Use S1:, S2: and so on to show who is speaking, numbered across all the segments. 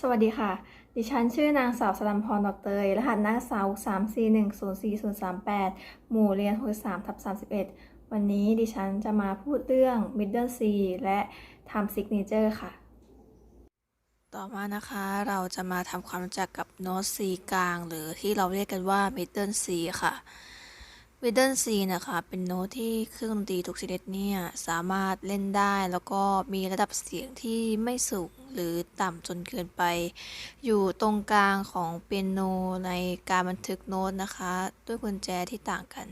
S1: สวัสดีค่ะ ดิฉันชื่อนางสาวสลัมพรดอกเตย รหัสนักศึกษา3 4 1 0 4 0 3 8หมู่เรียน63ทับ31วันนี้ดิฉันจะมาพูดเรื่อง Middle C และ Time Signature ค่ะ
S2: ต่อมานะคะเราจะมาทำความรู้จักกับโน้ต C กลาง หรือที่เราเรียกกันว่า Middle C ค่ะ Middle C นะคะเป็นโน้ตที่เครื่องดนตรีทุกชนิดเนี่ยสามารถเล่นได้แล้วก็มีระดับเสียงที่ไม่สูงหรือต่ำจนเกินไป อยู่ตรงกลางของเปียโนในการบันทึกโน้ตนะคะ ด้วยกุญแจที่ต่างกัน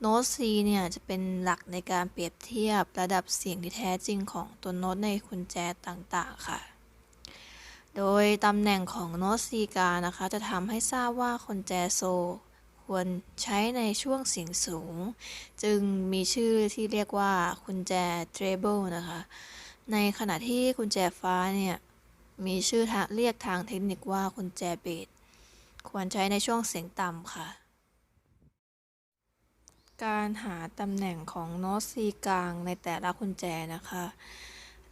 S2: โน้ต C เนี่ยจะเป็นหลักในการเปรียบเทียบระดับเสียงที่แท้จริงของตัวโน้ตในกุญแจต่างๆค่ะโดยตำแหน่งของโน้ต C กานะคะ จะทำให้ทราบว่ากุญแจโซ ควรใช้ในช่วงเสียงสูง จึงมีชื่อที่เรียกว่ากุญแจ treble นะคะ ในขณะที่กุญแจฟ้าเนี่ย มีชื่อทางเรียกทางเทคนิคว่ากุญแจเบสควรใช้ในช่วงเสียงต่ำค่ะ การหาตำแหน่งของโน้ต C กลางในแต่ละกุญแจนะคะ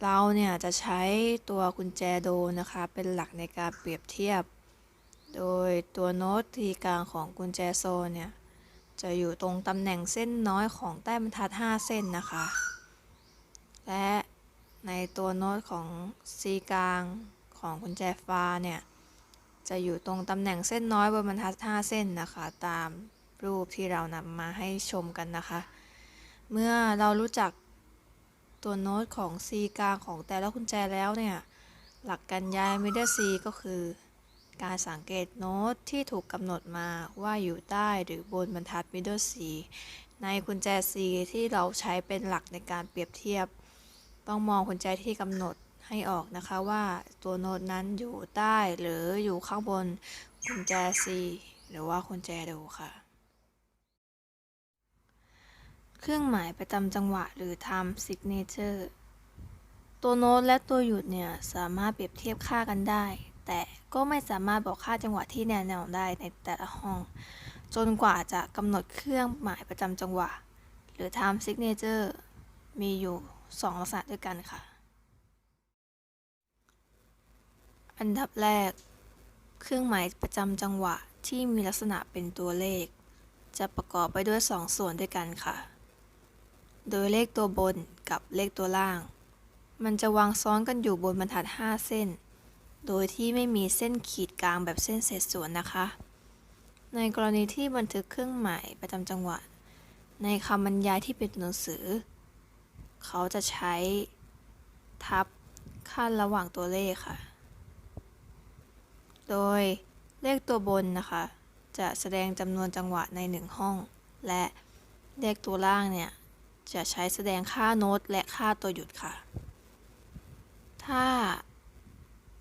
S2: เราเนี่ยจะใช้ตัวกุญแจโดนะคะ เป็นหลักในการเปรียบเทียบ โดยตัวโน้ตทีกลางของกุญแจโซเนี่ย จะอยู่ตรงตำแหน่งเส้นน้อยของแต้มบรรทัด 5 เส้นนะคะ และในตัวโน้ตของ C กลางของกุญแจฟ้าเนี่ย จะอยู่ตรงตำแหน่งเส้นน้อยบนบรรทัด 5 เส้นนะคะ ตามรูปที่เรานำมาให้ชมกันนะคะ เมื่อเรารู้จักตัวโน้ตของ C กลางของแต่ละกุญแจแล้วเนี่ย หลักการย้าย middle C ก็คือ การสังเกตโน้ตที่ถูกกำหนดมาว่าอยู่ใต้หรือบนบรรทัด middle C ในกุญแจ C ที่เราใช้เป็นหลักในการเปรียบเทียบ ต้องมองกุญแจที่กำหนดให้ออกนะคะว่าตัวโน้ตนั้นอยู่ใต้หรืออยู่ข้างบนกุญแจ C หรือว่ากุญแจโดค่ะ เครื่องหมายประจำจังหวะหรือ time signature ตัวโน้ตและตัวหยุดเนี่ย สามารถเปรียบเทียบค่ากันได้ แต่ก็ไม่สามารถบอกค่าจังหวะที่แน่นอนได้ในแต่ละห้อง จนกว่าจะกำหนดเครื่องหมายประจำจังหวะ หรือ time signature มีอยู่ 2 ลักษณะด้วยกันค่ะ อันดับแรก เครื่องหมายประจำจังหวะที่มีลักษณะเป็นตัวเลข จะประกอบไปด้วย 2 ส่วนด้วยกันค่ะ โดยเลขตัวบนกับเลขตัวล่าง มันจะวางซ้อนกันอยู่บนบรรทัด 5 เส้น โดยที่ไม่มีเส้นขีดกลางแบบเส้นเศษส่วนนะคะ ในกรณีที่บันทึกเครื่องหมายประจำจังหวะในคำบรรยายที่เป็นหนังสือ เขาจะใช้ทับขั้นระหว่างตัวเลขค่ะ โดยเลขตัวบนนะคะ จะแสดงจำนวนจังหวะในหนึ่งห้อง และเลขตัวล่างเนี่ย จะใช้แสดงค่าโน้ตและค่าตัวหยุดค่ะ ถ้า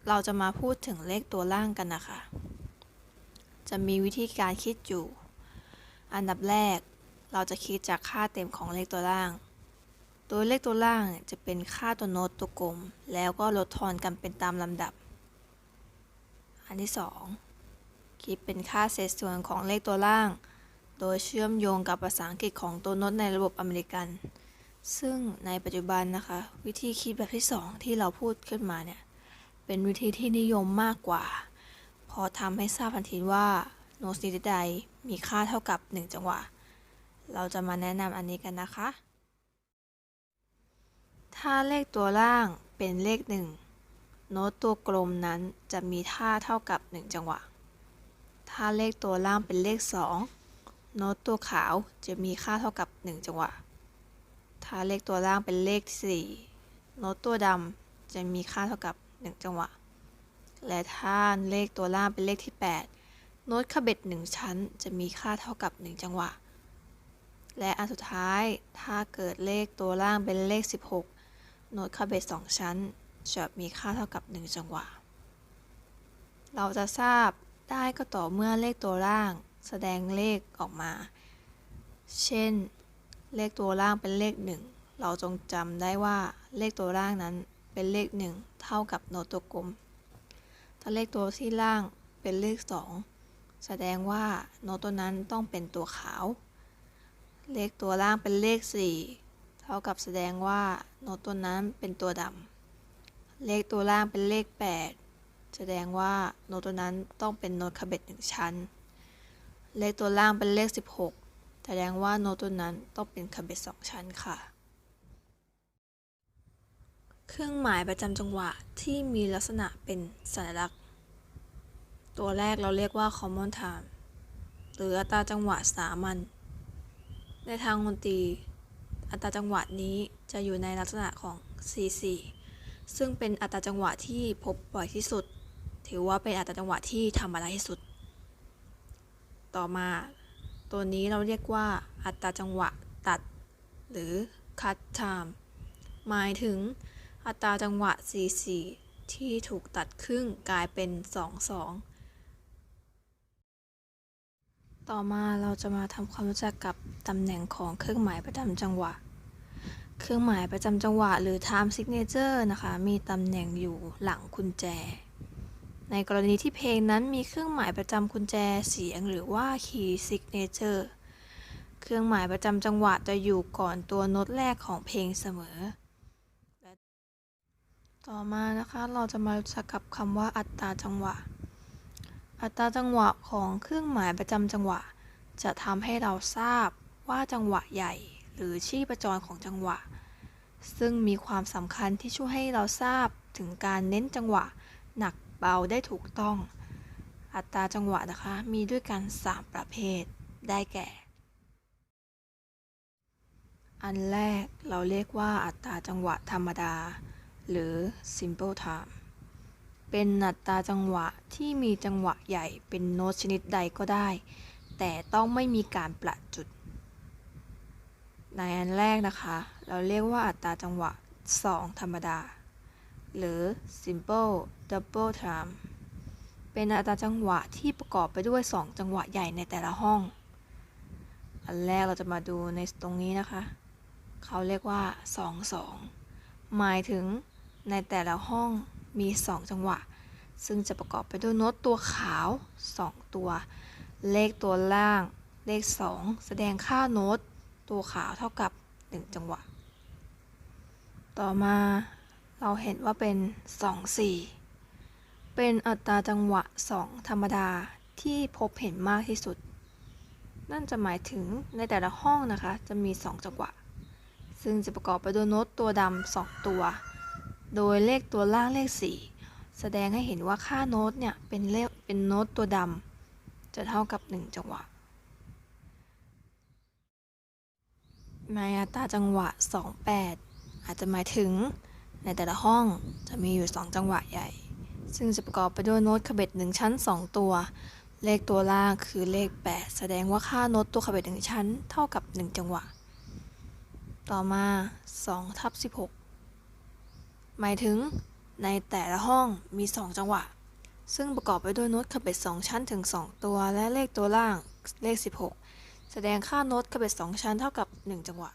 S2: เราจะมาพูดถึงเลขตัวล่างกันนะคะ จะมีวิธีการคิดอยู่ อันดับแรกเราจะคิดจากค่าเต็มของเลขตัวล่าง โดยเลขตัวล่างจะเป็นค่าตัวโน้ตตัวกลม แล้วก็ลดทอนกันเป็นตามลำดับ อันที่ 2 คิดเป็นค่าเศษส่วนของเลขตัวล่าง โดยเชื่อมโยงกับภาษาอังกฤษของตัวโน้ตในระบบอเมริกัน ซึ่งในปัจจุบันนะคะ วิธีคิดแบบที่ 2 ที่เราพูดขึ้นมาเนี่ย เป็นวิธีที่นิยมมากกว่าเพอทำให้ทราบทันทีว่าโน้ตชนิดใดมีค่าเท่ากับ 1 จังหวะ เราจะมาแนะนำอันนี้กันนะคะ ถ้าเลขตัวล่างเป็นเลข 1 โน้ตตัวกลมนั้นจะมีท่าเท่ากับ 1 จังหวะ ถ้าเลขตัวล่างเป็นเลข 2 โน้ตตัวขาวจะมีค่าเท่ากับ 1 จังหวะ ถ้าเลขตัวล่างเป็นเลข 4 โน้ตตัวดำจะมีค่าเท่ากับ 1 จังหวะ และถ้าเลขตัวล่างเป็นเลขที่ 8 โน้ตขบเบ็ด1ชั้นจะมีค่าเท่ากับ 1 จังหวะ และอันสุดท้ายถ้าเกิดเลขตัวล่างเป็นเลข 16 โน้ตขบเบ็ด2ชั้น จะมีค่าเท่ากับ 1 จังหวะ เราจะทราบได้ก็ต่อเมื่อเลขตัวล่างแสดงเลขออกมา เช่น เลขตัวล่างเป็นเลข 1 เราจงจำได้ว่าเลขตัวล่างนั้น เป็นเลข 1 เท่ากับโน้ตตัวกลม ถ้าเลขตัวที่ล่างเป็นเลข 2 แสดงว่าโน้ตตัวนั้นต้องเป็นตัวขาว เลขตัวล่างเป็นเลข 4 เท่ากับแสดงว่าโน้ตตัวนั้นเป็นตัวดำเลขตัวล่างเป็นเลข 8 แสดงว่าโน้ตตัวนั้นต้องเป็นโน้ตคาเบตหนึ่งชั้น เลขตัวล่างเป็นเลข 16 แสดงว่าโน้ตตัวนั้นต้องเป็นคาเบตสองชั้นค่ะ เครื่องหมายประจำจังหวะที่มีลักษณะเป็นสัญลักษณ์ ตัวแรกเราเรียกว่า common time หรืออัตราจังหวะสามัญ ในทางดนตรี อัตราจังหวะนี้จะอยู่ในลักษณะของ C4 ซึ่งเป็นอัตราจังหวะที่พบบ่อยที่สุด ถือว่าเป็นอัตราจังหวะที่ธรรมดาที่สุด ต่อมาตัวนี้เราเรียกว่า อัตราจังหวะตัด หรือ cut time หมายถึง อัตราจังหวะ C4 ที่ถูกตัดครึ่งกลายเป็น 2 2 ต่อมาเราจะมาทำความรู้จักกับตำแหน่งของเครื่องหมายประจำจังหวะ เครื่องหมายประจำจังหวะ หรือ time signature นะคะ มีตำแหน่งอยู่หลังกุญแจ ในกรณีที่เพลงนั้นมีเครื่องหมายประจำกุญแจเสียงหรือว่า key signature เครื่องหมายประจำจังหวะจะอยู่ก่อนตัวโน้ตแรกของเพลงเสมอ ต่อมานะคะเราจะมารู้จักกับคำว่าอัตราจังหวะ อัตราจังหวะของเครื่องหมายประจำจังหวะ จะทำให้เราทราบว่าจังหวะใหญ่ หรือชีพจรของจังหวะ ซึ่งมีความสำคัญที่ช่วยให้เราทราบถึงการเน้นจังหวะ หนักเบาได้ถูกต้อง อัตราจังหวะนะคะมีด้วยกัน 3 ประเภท ได้แก่ อันแรกเราเรียกว่าอัตราจังหวะธรรมดา หรือ simple time เป็นอัตราจังหวะที่มีจังหวะใหญ่เป็นโน้ตชนิดใดก็ได้ แต่ต้องไม่มีการประจุด ในอันแรกนะคะ เราเรียกว่าอัตราจังหวะ 2 ธรรมดา หรือ simple double time เป็นอัตราจังหวะที่ประกอบไปด้วย 2 จังหวะใหญ่ในแต่ละห้อง อันแรกเราจะมาดูในตรงนี้นะคะ เขาเรียกว่า 2 2 หมายถึง ในแต่ละห้องมี 2 จังหวะ ซึ่งจะประกอบไปด้วยโน้ตตัวขาว 2 ตัว เลขตัวล่าง เลข 2 แสดงค่าโน้ตตัวขาวเท่ากับ 1 จังหวะ ต่อมาเราเห็นว่าเป็น 2 4 เป็นอัตราจังหวะ 2 ธรรมดาที่พบเห็นมากที่สุด นั่นจะหมายถึงในแต่ละห้องนะคะ จะมี 2 จังหวะ ซึ่งจะประกอบไปด้วยโน้ตตัวดำ2ตัว โดยเลขตัวล่างเลข 4 แสดงให้เห็นว่าค่าโน้ตเนี่ยเป็นเลขเป็นโน้ตตัวดำจะเท่ากับ 1 จังหวะ ในอัตราจังหวะ 28 อาจจะหมายถึงในแต่ละห้องจะมีอยู่ 2 จังหวะใหญ่ ซึ่งจะประกอบไปด้วยโน้ตคาเบต1ชั้น 2 ตัว เลขตัวล่างคือเลข 8 แสดงว่าค่าโน้ตตัวคาเบต1ชั้น เท่ากับ 1 จังหวะ ต่อมา2ทับ16 หมายถึงในแต่ละห้องมี2จังหวะ ซึ่งประกอบไปด้วยโน้ตคาเบต2ชั้นถึง 2 ตัว และเลขตัวล่างเลข 16 แสดงค่าโน้ตคาเบต2ชั้นเท่ากับ 1 จังหวะ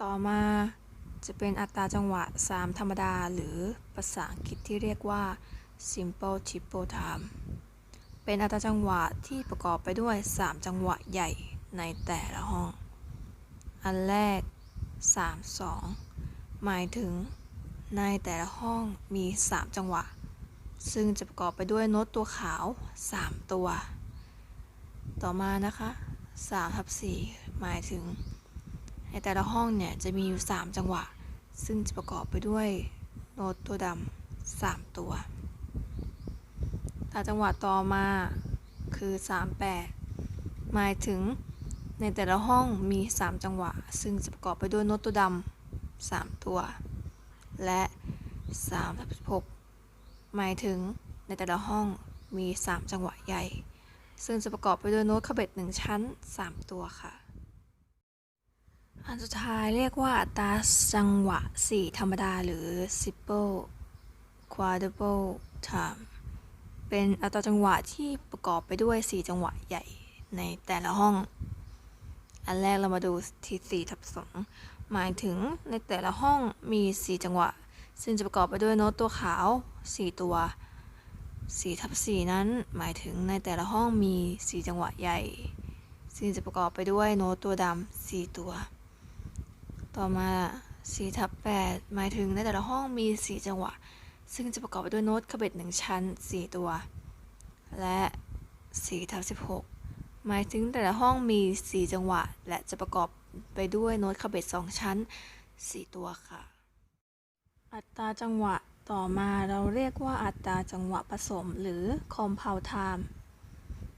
S2: ต่อมาจะเป็นอัตราจังหวะ 3 ธรรมดา หรือภาษาอังกฤษที่เรียกว่า simple triple time เป็นอัตราจังหวะที่ประกอบไปด้วย 3 จังหวะใหญ่ในแต่ละห้อง อันแรก 3 2 หมายถึงในแต่ละห้องมี 3 จังหวะ ซึ่งจะประกอบไปด้วยโน้ตตัวขาว 3 ตัว ต่อมานะคะ3ทับ4หมายถึง ในแต่ละห้องเนี่ยจะมีอยู่ 3 จังหวะ ซึ่งจะประกอบไปด้วยโน้ตตัวดำ3ตัวตาจังหวะต่อมาคือ 38 หมายถึงในแต่ละห้องมี 3 จังหวะ ซึ่งจะประกอบไปด้วยโน้ตตัวดำ 3 ตัว และ 36 หมายถึงในแต่ละห้องมี 3 จังหวะใหญ่ ซึ่งจะประกอบไปด้วยโน้ตคาเบต1ชั้น 3 ตัวค่ะ อันสุดท้ายเรียกว่าอัตราจังหวะ 4 ธรรมดาหรือ simple quadruple time เป็นอัตราจังหวะที่ประกอบไปด้วย 4 จังหวะใหญ่ในแต่ละห้อง อันแรกเรามาดูที่4ทับ2 หมายถึงในแต่ละห้องมี 4 จังหวะ ซึ่งจะประกอบไปด้วยโน้ตตัวขาว 4 ตัว4ทับ4นั้น หมายถึงในแต่ละห้องมี 4 จังหวะใหญ่ ซึ่งจะประกอบไปด้วยโน้ตตัวดำ4ตัว ต่อมา4ทับ8หมายถึงในแต่ละห้องมี 4 จังหวะ ซึ่งจะประกอบไปด้วยโน้ตคาเบตหนึ่งชั้น 4 ตัว และ4ทับ16 หมายถึงแต่ละห้องมี 4 จังหวะ และจะประกอบ ไปด้วยโน้ตคาเบต2ชั้น 4 ตัวค่ะ อัตราจังหวะต่อมาเราเรียกว่าอัตราจังหวะผสมหรือ compound time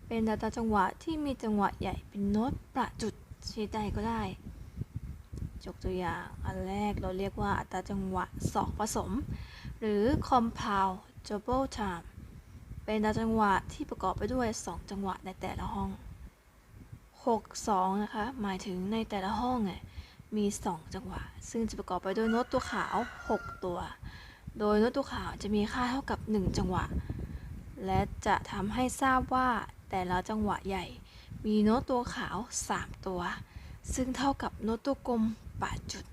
S2: เป็นอัตราจังหวะที่มีจังหวะใหญ่เป็นโน้ตประจุดชนิดใดก็ได้ยกตัวอย่างอันแรกเราเรียกว่าอัตราจังหวะสองผสม หรือ compound double time เป็นอัตราจังหวะที่ประกอบไปด้วย 2 จังหวะในแต่ละห้อง 6 2 นะคะ หมายถึงในแต่ละห้องมี 2 จังหวะ ซึ่งจะประกอบไปด้วยโน้ตตัวขาว 6 ตัว โดยโน้ตตัวขาวจะมีค่าเท่ากับ 1 จังหวะ และจะทำให้ทราบว่าแต่ละจังหวะใหญ่ มีโน้ตตัวขาว 3 ตัว ซึ่งเท่ากับโน้ตตัวกลม8จุด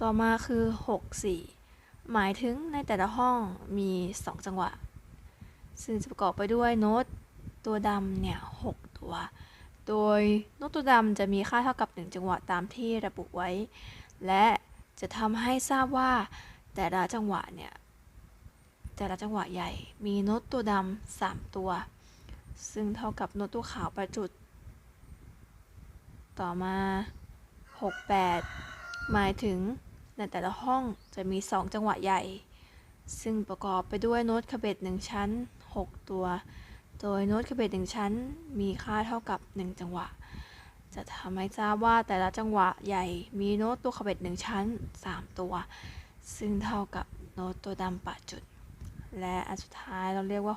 S2: ต่อมาคือ 6 4 หมายถึงในแต่ละห้องมี 2 จังหวะ ซึ่งจะประกอบไปด้วยโน้ตตัวดำเนี่ย 6 ตัว โดยน้ตตัวดำจะมีค่าเท่ากับ 1 จังหวะตามที่ระบุไว้ และจะทำให้ทราบว่าแต่ละจังหวะเนี่ย แต่ละจังหวะใหญ่มีน้ตตัวดำ3ตัว ซึ่งเท่ากับน้ตตัวขาวประจุด ต่อมา 68 หมายถึงในแต่ละห้องจะมี 2 จังหวะใหญ่ ซึ่งประกอบไปด้วยโน้ตคาเบต1ชั้น 6 ตัว โดยโน้ตคาเบต1ชั้น มีค่าเท่ากับ 1 จังหวะ จะทำให้ทราบว่าแต่ละจังหวะใหญ่มีโน้ตตัวคาเบต1ชั้น 3 ตัว ซึ่งเท่ากับโน้ตตัวดำ8จุด และอันสุดท้ายเราเรียกว่า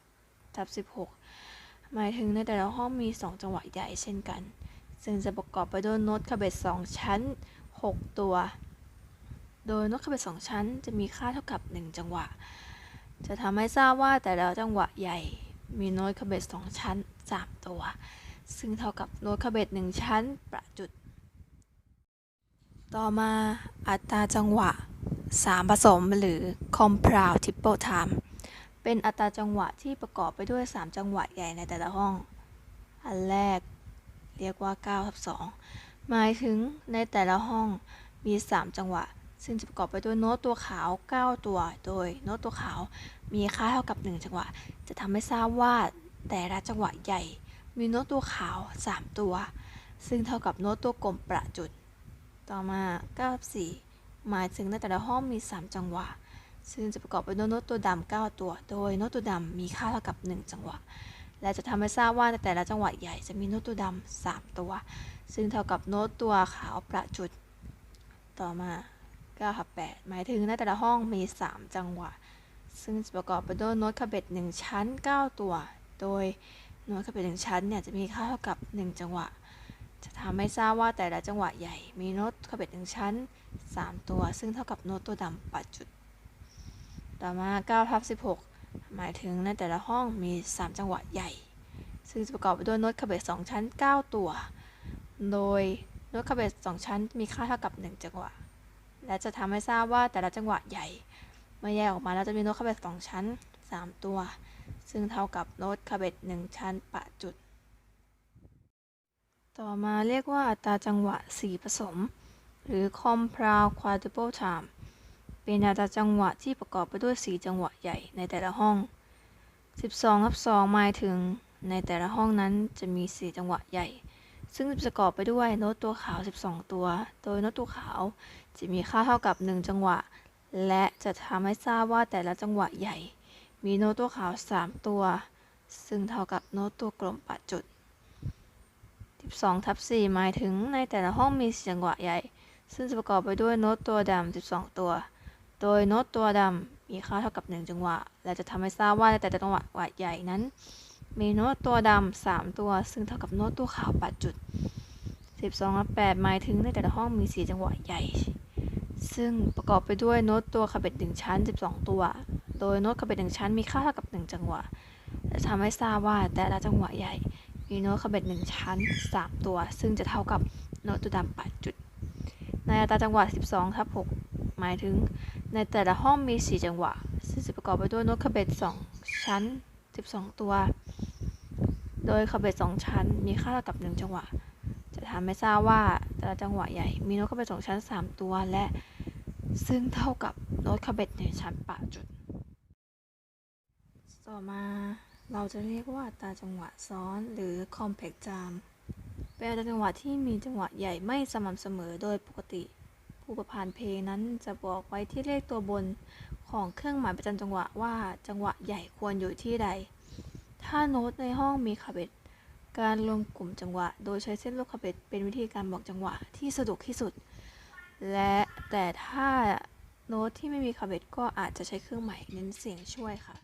S2: 60ทับ16 หมายถึงในแต่ละห้องมี 2 จังหวะใหญ่เช่นกัน ซึ่งจะประกอบไปด้วยโน้ตคาเบต2ชั้น 6 ตัว โดยโน้ตคาเบต2ชั้น จะมีค่าเท่ากับ 1 จังหวะ จะทำให้ทราบว่าแต่ละจังหวะใหญ่ มีโน้ตคาเบต2ชั้น3ตัว ซึ่งเท่ากับโน้ตคาเบต1ชั้นประจุด ต่อมาอัตราจังหวะ 3 ผสมหรือ compound triple time เป็นอัตราจังหวะที่ประกอบไปด้วย 3 จังหวะใหญ่ในแต่ละห้อง อันแรกเรียกว่า9ทับ2หมายถึงในแต่ละห้องมี 3 จังหวะ ซึ่งจะประกอบไปด้วยโน้ตตัวขาว 9 ตัว โดยโน้ตตัวขาว มีค่าเท่ากับ 1 จังหวะ จะทำให้ทราบว่าแต่ละจังหวะใหญ่ มีโน้ตตัวขาว 3 ตัว ซึ่งเท่ากับโน้ตตัวกลมประจุด ต่อมา9ทับ4หมายถึงในแต่ละห้องมี 3 จังหวะ ซึ่งจะประกอบไปด้วยโน้ตตัวดำ9ตัว โดยโน้ตตัวดำมีค่าเท่ากับ 1 จังหวะ และจะทำให้ทราบว่าในแต่ละจังหวะใหญ่จะมีโน้ตตัวดำ3ตัว ซึ่งเท่ากับโน้ตตัวขาวประจุด ต่อมา9ทับ8หมายถึงในแต่ละห้องมี 3 จังหวะ ซึ่งจะประกอบไปด้วยโน้ตคาเบต1ชั้น 9 ตัว โดยโน้ตคาเบต1ชั้นเนี่ยจะมีค่าเท่ากับ 1 จังหวะ จะทำให้ทราบว่าแต่ละจังหวะใหญ่มีโน้ตคาเบต1ชั้น 3 ตัว ซึ่งเท่ากับโน้ตตัวดำปัดจุด ต่อมา9ทับ16 หมายถึงในแต่ละห้องมี 3 จังหวะใหญ่ ซึ่งจะประกอบไปด้วยโน้ตคาเบต2ชั้น 9 ตัว โดยโน้ตคาเบต2ชั้น มีค่าเท่ากับ 1 จังหวะ และจะทำให้ทราบว่าแต่ละจังหวะใหญ่ เมื่อแยกออกมาแล้วจะมีโน้ตคาเบต2ชั้น3ตัว ซึ่งเท่ากับโน้ตคาเบต1ชั้นปะจุด ต่อมาเรียกว่าอัตราจังหวะ4ผสม หรือ compound quadruple time เป็นอัตราจังหวะที่ประกอบไปด้วย 4 จังหวะใหญ่ในแต่ละห้อง 12ทับ2หมายถึงในแต่ละห้องนั้นจะมี 4 จังหวะใหญ่ ซึ่งประกอบไปด้วยโน้ตตัวขาว 12 ตัว โดยโน้ตตัวขาวจะมีค่าเท่ากับ 1 จังหวะ และจะทำให้ทราบว่าแต่ละจังหวะใหญ่ มีโน้ตตัวขาว 3 ตัว ซึ่งเท่ากับโน้ตตัวกลมปัดจุด 12ทับ4หมายถึงในแต่ละห้องมี4จังหวะใหญ่ ซึ่งจะประกอบไปด้วยโน้ตตัวดำ12 ตัว โดยโน้ตตัวดำมีค่าเท่ากับ 1 จังหวะ และจะทำให้ทราบว่าในแต่ละจังหวะใหญ่นั้น มีโน้ตตัวดำ3ตัว ซึ่งเท่ากับโน้ตตัวขาว8จุด 12และ8หมายถึงในแต่ละห้องมี 4 จังหวะใหญ่ ซึ่งประกอบไปด้วยโน้ตตัวคาเบต1ชั้น 12 ตัว โดยโน้ตคาเบต1ชั้นมีค่าเท่ากับ 1 จังหวะและทำให้ทราบว่าแต่ละจังหวะใหญ่ มีโน้ตคาเบต1ชั้น 3 ตัว ซึ่งจะเท่ากับโน้ตตัวดำ8จุด ในอัตราจังหวะ 12ทับ6หมายถึง ในแต่ละห้องมี 4 จังหวะ ซึ่งจะประกอบไปด้วยโน้ตคาเบต2ชั้น 12 ตัว โดยคาเบต2ชั้นมีค่าเท่ากับ 1 จังหวะ ทำให้ทราบว่าแต่ละจังหวะใหญ่มีโน้ตคาเบต2ชั้น 3 ตัว และซึ่งเท่ากับโน้ตคาเบตในชั้นปะจุด ต่อมาเราจะเรียกว่าตาจังหวะซ้อนหรือ complex jam เป็นตาจังหวะที่มีจังหวะใหญ่ไม่สม่ำเสมอโดยปกติ ผู้ประพันธ์เพลงนั้นจะบอกไว้ที่เลขตัวบนของเครื่องหมายประจำจังหวะว่าจังหวะใหญ่ควรอยู่ที่ใด ถ้าโน้ตในห้องมีคาเบต การรวมกลุ่มจังหวะ โดยใช้เส้นลูกคาเบตเป็นวิธีการบอกจังหวะที่สะดวกที่สุด และแต่ถ้าโน้ตที่ไม่มีคาเบตก็อาจจะใช้เครื่องหมายเน้นเสียงช่วยค่ะ